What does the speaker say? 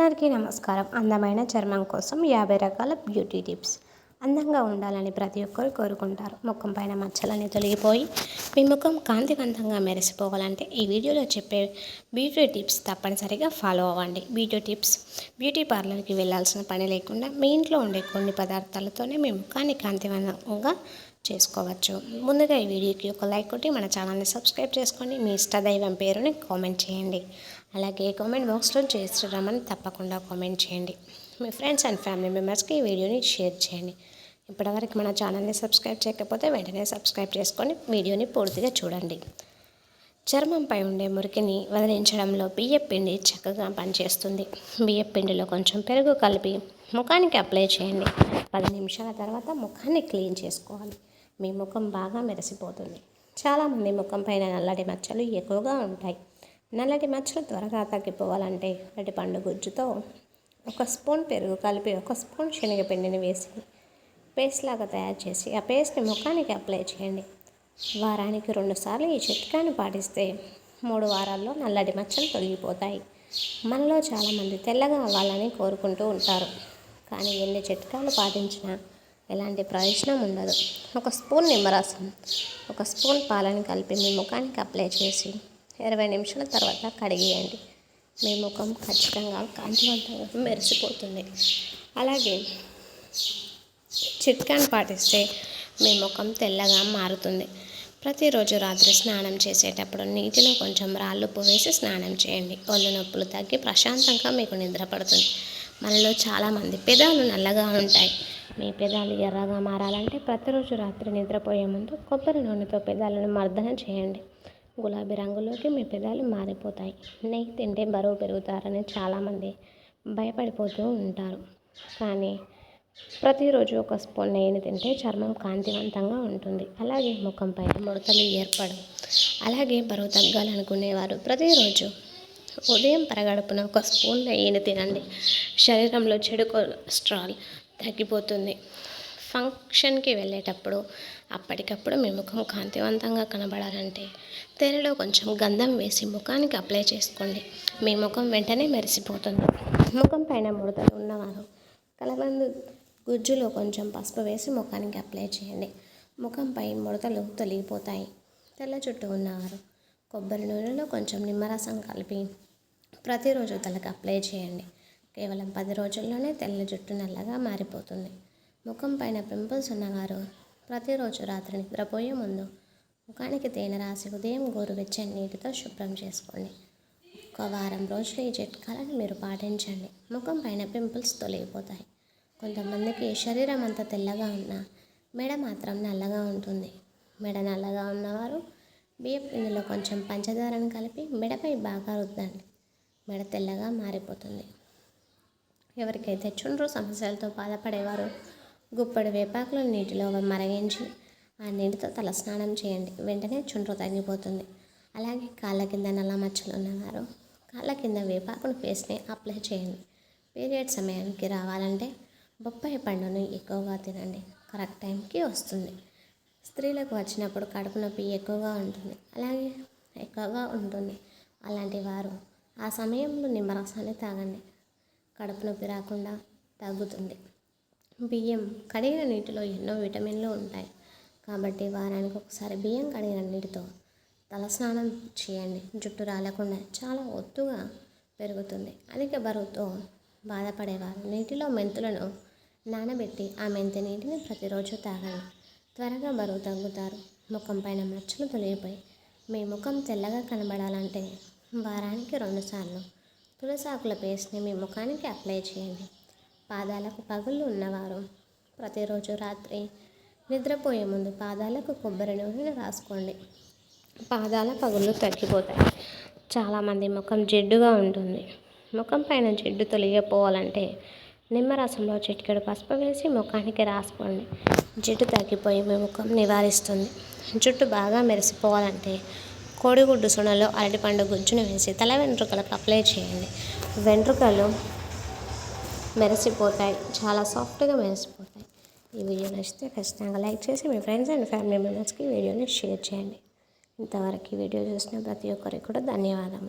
అందరికీ నమస్కారం. అందమైన చర్మం కోసం యాభై రకాల బ్యూటీ టిప్స్. అందంగా ఉండాలని ప్రతి ఒక్కరు కోరుకుంటారు. ముఖం పైన మచ్చలని తొలగిపోయి మీ ముఖం కాంతివంతంగా మెరిసిపోవాలంటే ఈ వీడియోలో చెప్పే బ్యూటీ టిప్స్ తప్పనిసరిగా ఫాలో అవ్వండి. Beauty tips. బ్యూటీ పార్లర్కి వెళ్ళాల్సిన పని లేకుండా మీ ఇంట్లో ఉండే కొన్ని పదార్థాలతోనే మీ ముఖాన్ని కాంతివంతంగా చేసుకోవచ్చు. ముందుగా ఈ వీడియోకి ఒక లైక్ కొట్టి మన ఛానల్ని సబ్స్క్రైబ్ చేసుకొని మీ ఇష్టదైవం పేరుని కామెంట్ చేయండి. అలాగే కామెంట్ బాక్స్లో చేస్తున్నామని తప్పకుండా కామెంట్ చేయండి. మీ ఫ్రెండ్స్ అండ్ ఫ్యామిలీ మెంబర్స్కి ఈ వీడియోని షేర్ చేయండి. ఇప్పటివరకు మన ఛానల్ని సబ్స్క్రైబ్ చేయకపోతే వెంటనే సబ్స్క్రైబ్ చేసుకొని వీడియోని పూర్తిగా చూడండి. చర్మంపై ఉండే మురికిని వదిలించడంలో బియ్యం పిండి చక్కగా పనిచేస్తుంది. బియ్యం పిండిలో కొంచెం పెరుగు కలిపి ముఖానికి అప్లై చేయండి. పది నిమిషాల తర్వాత ముఖాన్ని క్లీన్ చేసుకోవాలి. మీ ముఖం బాగా మెరిసిపోతుంది. చాలామంది ముఖం పైన నల్లటి మచ్చలు ఎక్కువగా ఉంటాయి. నల్లటి మచ్చలు త్వరగా తగ్గిపోవాలంటే అరటి పండు గుజ్జుతో ఒక స్పూన్ పెరుగు కలిపి ఒక స్పూన్ శనగపిండిని వేసి పేస్ట్ లాగా తయారు చేసి ఆ పేస్ట్ని ముఖానికి అప్లై చేయండి. వారానికి రెండుసార్లు ఈ చిట్కాను పాటిస్తే మూడు వారాల్లో నల్లటి మచ్చలు తొలగిపోతాయి. మనలో చాలామంది తెల్లగా అవ్వాలని కోరుకుంటూ ఉంటారు. కానీ ఎన్ని చిట్కాలు పాటించినా ఎలాంటి ప్రయోజనం ఉండదు. ఒక స్పూన్ నిమ్మరసం ఒక స్పూన్ పాలను కలిపి మీ ముఖానికి అప్లై చేసి ఇరవై నిమిషాల తర్వాత కడిగేయండి. మీ ముఖం ఖచ్చితంగా కాంతివంతంగా మెరిసిపోతుంది. అలాగే చిట్కాను పాటిస్తే మీ ముఖం తెల్లగా మారుతుంది. ప్రతిరోజు రాత్రి స్నానం చేసేటప్పుడు నీటిలో కొంచెం రాళ్ళుప్పు వేసి స్నానం చేయండి. ఒళ్ళు నొప్పులు తగ్గి ప్రశాంతంగా మీకు నిద్ర పడుతుంది. మనలో చాలామంది పెదాలు నల్లగా ఉంటాయి. మీ పెదాలు ఎర్రగా మారాలంటే ప్రతిరోజు రాత్రి నిద్రపోయే ముందు కొబ్బరి నూనెతో పెదాలను మర్దన చేయండి. గులాబీ రంగులోకి మీ పెదాలు మారిపోతాయి. నెయ్యి తింటే బరువు పెరుగుతారని చాలామంది భయపడిపోతూ ఉంటారు. కానీ ప్రతిరోజు ఒక స్పూన్ నెయ్యిని తింటే చర్మం కాంతివంతంగా ఉంటుంది. అలాగే ముఖంపై ముడతలు ఏర్పడవు. అలాగే బరువు తగ్గాలనుకునేవారు ప్రతిరోజు ఉదయం పరగడుపున ఒక స్పూన్ నెయ్యిని తినండి. శరీరంలో చెడు కొలెస్ట్రాల్ తగ్గిపోతుంది. ఫంక్షన్కి వెళ్ళేటప్పుడు అప్పటికప్పుడు మీ ముఖం కాంతివంతంగా కనబడాలంటే తేనెలో కొంచెం గంధం వేసి ముఖానికి అప్లై చేసుకోండి. మీ ముఖం వెంటనే మెరిసిపోతుంది. ముఖం పైన ముడతలు ఉన్నవారు కలబందు గుజ్జులో కొంచెం పసుపు వేసి ముఖానికి అప్లై చేయండి. ముఖంపై ముడతలు తొలగిపోతాయి. తెల్ల చుట్టూ ఉన్నవారు కొబ్బరి నూనెలో కొంచెం నిమ్మరసం కలిపి ప్రతిరోజు తలకు అప్లై చేయండి. కేవలం పది రోజుల్లోనే తెల్ల జుట్టు నల్లగా మారిపోతుంది. ముఖం పైన పింపుల్స్ ఉన్నవారు ప్రతిరోజు రాత్రి నిద్రపోయే ముందు ముఖానికి తేనె రాసి ఉదయం గోరువెచ్చని నీటితో శుభ్రం చేసుకోండి. ఒక వారం రోజులు ఈ చిట్కాలను మీరు పాటించండి. ముఖం పైన పింపుల్స్ తొలగిపోతాయి. కొంతమందికి శరీరం అంత తెల్లగా ఉన్న మెడ మాత్రం నల్లగా ఉంటుంది. మెడ నల్లగా ఉన్నవారు బియ్యం పిండిలో కొంచెం పంచదారను కలిపి మెడపై బాగా రుద్దండి. మెడ తెల్లగా మారిపోతుంది. ఎవరికైతే చుండ్రు సమస్యలతో బాధపడేవారు గుప్పడి వేపాకులు నీటిలో మరగించి ఆ నీటితో తల స్నానం చేయండి. వెంటనే చుండ్రు తగ్గిపోతుంది. అలాగే కాళ్ళ కింద నల్ల మచ్చలు ఉన్నవారు కాళ్ళ కింద వేపాకును పేస్ట్ని అప్లై చేయండి. పీరియడ్ సమయానికి రావాలంటే బొప్పాయి పండును ఎక్కువగా తినండి. కరెక్ట్ టైంకి వస్తుంది. స్త్రీలకు వచ్చినప్పుడు కడుపు నొప్పి ఎక్కువగా ఉంటుంది. అలాగే ఎక్కువగా ఉంటుంది. అలాంటి వారు ఆ సమయంలో నిమ్మరసాన్ని తాగండి. కడుపు నొప్పి రాకుండా తగ్గుతుంది బియ్యం కడిగిన నీటిలో ఎన్నో విటమిన్లు ఉంటాయి. కాబట్టి వారానికి ఒకసారి బియ్యం కడిగిన నీటితో తలస్నానం చేయండి. జుట్టు రాలకుండా చాలా ఒత్తుగా పెరుగుతుంది. అధిక బరువుతో బాధపడేవారు. నీటిలో మెంతులను నానబెట్టి ఆ మెంతి నీటిని ప్రతిరోజు తాగండి. త్వరగా బరువు తగ్గుతారు. ముఖం పైన మచ్చలు తొలగిపోయి మీ ముఖం తెల్లగా కనబడాలంటే వారానికి రెండుసార్లు తులసాకుల పేస్ట్ని మీ ముఖానికి అప్లై చేయండి. పాదాలకు పగుళ్ళు ఉన్నవారు ప్రతిరోజు రాత్రి నిద్రపోయే ముందు పాదాలకు కొబ్బరి నూనెను రాసుకోండి. పాదాల పగుళ్ళు తగ్గిపోతాయి. చాలామంది ముఖం జిడ్డుగా ఉంటుంది. ముఖం పైన జిడ్డు తొలగిపోవాలంటే నిమ్మరసంలో చిటికెడు పసుపు వేసి ముఖానికి రాసుకోండి. జిడ్డు తగ్గిపోయి మీ ముఖం నివారిస్తుంది. జుట్టు బాగా మెరిసిపోవాలంటే కోడిగుడ్డు సొనలో అరటిపండు గుజ్జును వేసి తల వెంట్రుకలకు అప్లై చేయండి. వెంట్రుకలు మెరిసిపోతాయి. చాలా సాఫ్ట్గా మెరిసిపోతాయి. ఈ వీడియో నచ్చితే ఖచ్చితంగా లైక్ చేసి మీ ఫ్రెండ్స్ అండ్ ఫ్యామిలీ మెంబర్స్కి వీడియోని షేర్ చేయండి. ఇంతవరకు వీడియో చూసిన ప్రతి ఒక్కరికి కూడా ధన్యవాదాలు